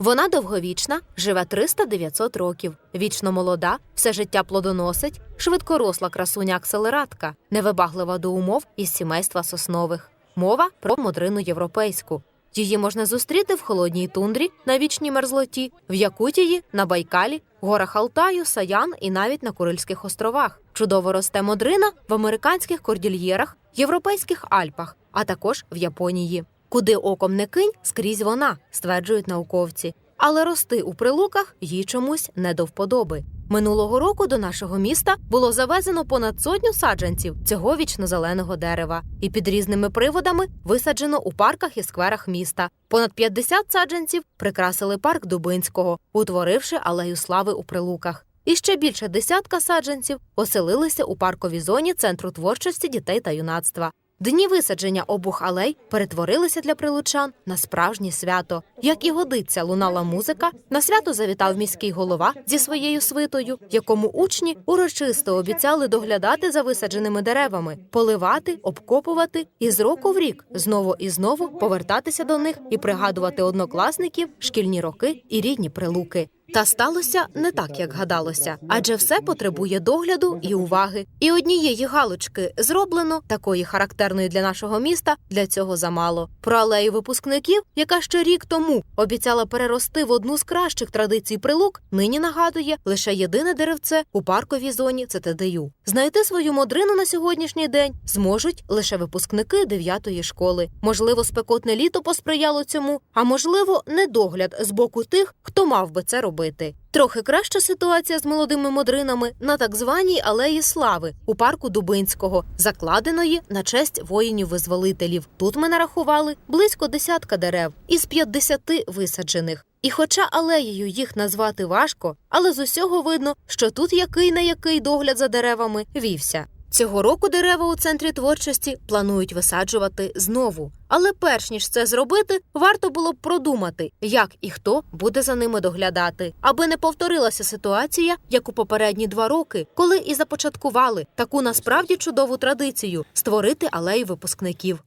Вона довговічна, живе 300-900 років, вічно молода, все життя плодоносить, швидкоросла красуня акселератка, невибаглива до умов із сімейства соснових. Мова про модрину європейську. Її можна зустріти в холодній тундрі на вічній мерзлоті, в Якутії, на Байкалі, горах Алтаю, Саян і навіть на Курильських островах. Чудово росте модрина в американських кордільєрах, європейських Альпах, а також в Японії. Куди оком не кинь, скрізь вона, стверджують науковці. Але рости у прилуках їй чомусь не до вподоби. Минулого року до нашого міста було завезено понад сотню саджанців цього вічно-зеленого дерева, і під різними приводами висаджено у парках і скверах міста. Понад 50 саджанців прикрасили парк Дубинського, утворивши алею слави у прилуках. І ще більше десятка саджанців оселилися у парковій зоні центру творчості дітей та юнацтва. Дні висадження обох алей перетворилися для прилучан на справжнє свято. Як і годиться, лунала музика. На свято завітав міський голова зі своєю свитою, якому учні урочисто обіцяли доглядати за висадженими деревами, поливати, обкопувати і з року в рік знову і знову повертатися до них і пригадувати однокласників, шкільні роки і рідні прилуки. Та сталося не так, як гадалося, адже все потребує догляду і уваги. І однієї галочки зроблено такої характерної для нашого міста. Для цього замало. Про алею випускників, яка ще рік тому обіцяла перерости в одну з кращих традицій прилук, нині нагадує лише єдине деревце у парковій зоні ЦТДЮ. Знайти свою модрину на сьогоднішній день зможуть лише випускники дев'ятої школи. Можливо, спекотне літо посприяло цьому, а можливо, недогляд з боку тих, хто мав би це робити. Трохи краща ситуація з молодими модринами на так званій алеї слави у парку Дубинського, закладеної на честь воїнів-визволителів. Тут ми нарахували близько десятка дерев із 50 висаджених. І хоча алеєю їх назвати важко, але з усього видно, що тут який не який догляд за деревами вівся. Цього року дерева у центрі творчості планують висаджувати знову. Але перш ніж це зробити, варто було б продумати, як і хто буде за ними доглядати, аби не повторилася ситуація, як у попередні два роки, коли і започаткували таку насправді чудову традицію створити алею випускників.